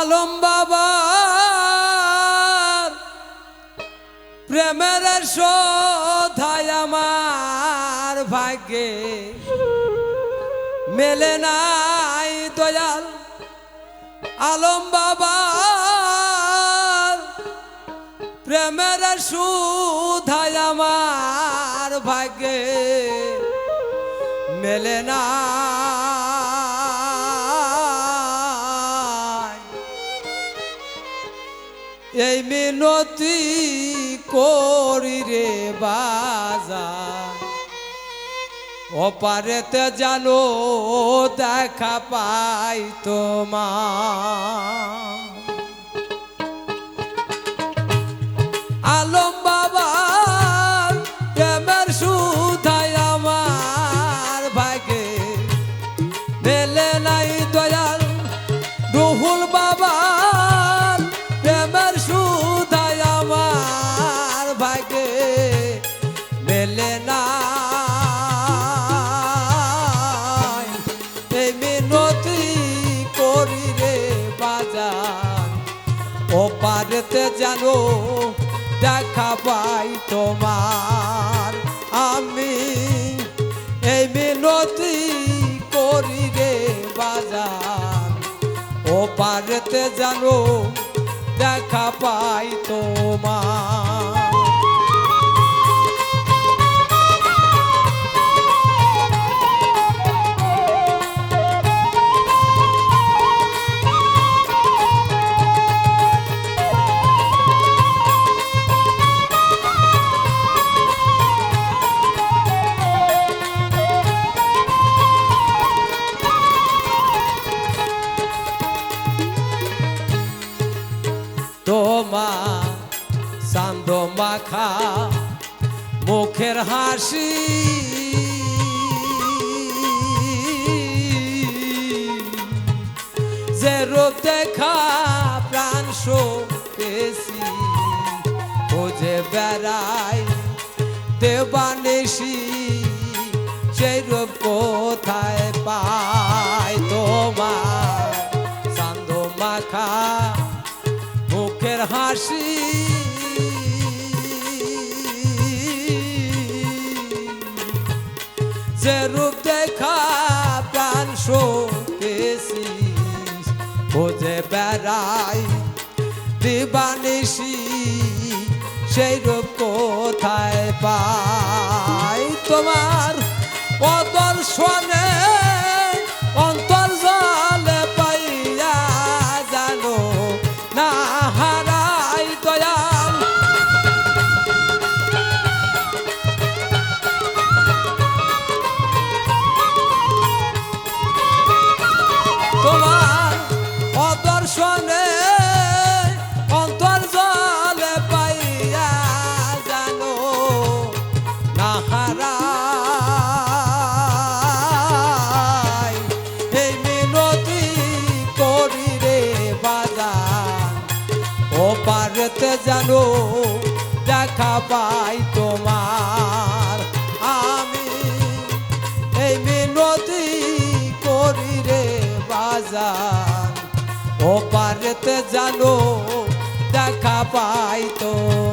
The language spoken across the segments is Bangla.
আলম বাবার প্রেমের শোধায় আমার ভাগ্যে মেলে নাই দয়াল আলম বাবার প্রেমের সুধায় আমার ভাগ্যে মেলে নাই এই মিনতি করি রে ওপারে তো জানো দেখা পাই তোমার। জানো, দেখা পাই তোমার। আমি এই মিনতি করি রে বাজার ও পারেতে জানো, দেখা পাই তোমার। চান্দ মাখা মুখের হাসি। যে রূপ দেখা প্রাণ পেয়েছি খোঁজে বেড়াই দেবানেশি, সেই রূপ কোথায় যে রূপ দেখা প্রাণ পেয়েছি খোঁজে বেড়াই দিবানিসি সেই রূপ কোথায় পাই? তোমার দেখা পাই তোমার। আমি এই মিনতি করি রে বাজার। ও পারেতে জানো, দেখা পাই তোমার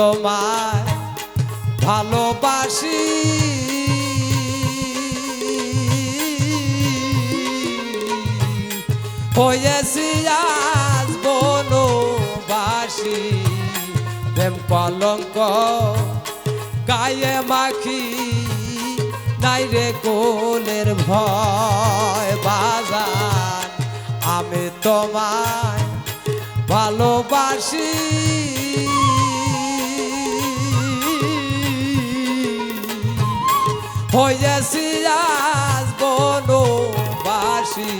তোমায় ভালোবাসি। হয়েছি আজ বনবাসী। প্রেম কলঙ্ক গায়ে মাখি। নাই রে কোলের ভয় বাজার। আমি তোমায় ভালোবাসি। হয়েছি আজ বনবাসী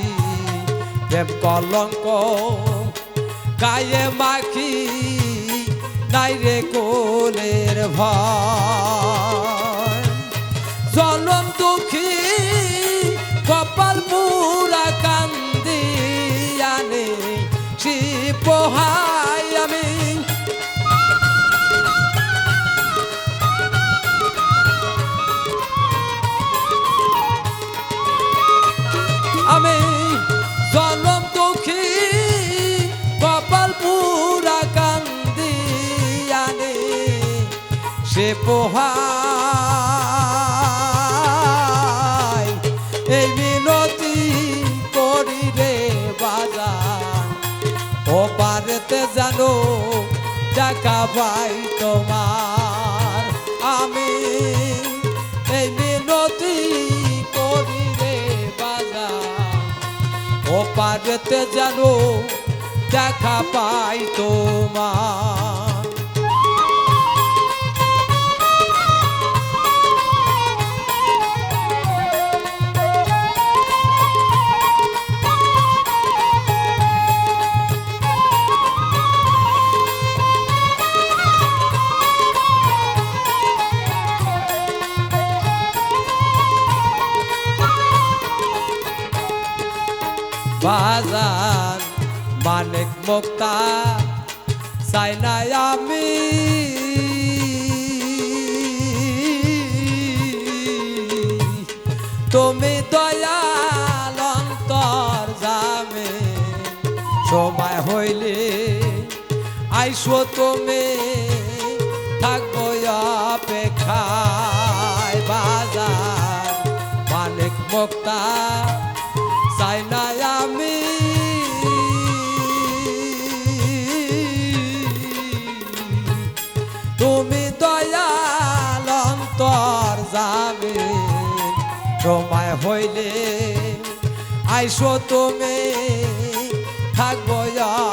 প্রেম কলঙ্ক গায়ে মাখি নাই রে কোলের ভয়। পোহাই। এই মিনতি করি রে বাজার। ও পারেতে জানো, টাকা পাই তোমার। আমি এই মিনতি করি রে বাজার। ও পারেতে জানো দেখা পাই তোমার বাজার, মানিক মুক্তা চাই আমি। তুমি দয়াল অন্তর যাবে সময় হইলে আইসো তুমি, থাকব অপেক্ষায় বাজার, মানিক মুক্তা চাই সময় হইলে আইসো তুমি থাকব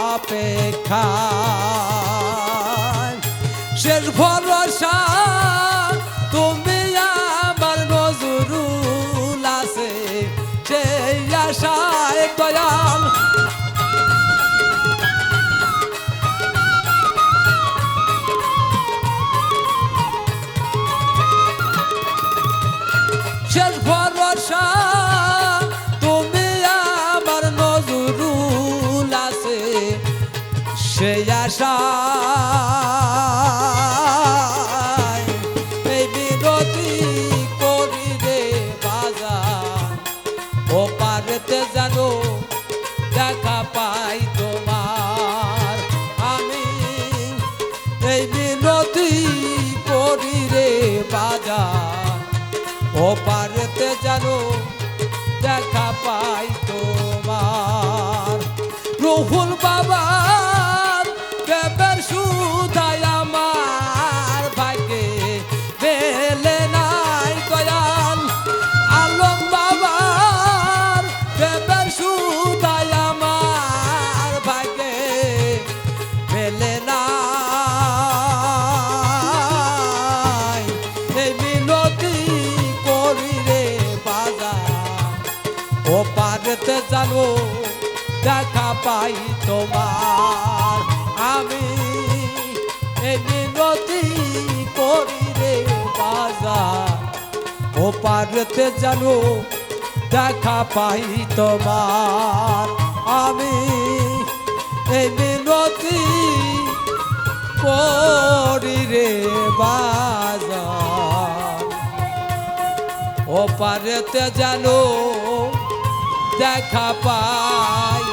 অপেক্ষা শেষ ভরসা ও পারেতে জানো দেখা পাই দেখা পাই তোমার। আমি মিনতি করি রে বাজার। ও পারেতে জানো দেখা পাই তোমার। আমি এই মিনতি করি রে বাজার। ও পারেতে জানো দেখা পাই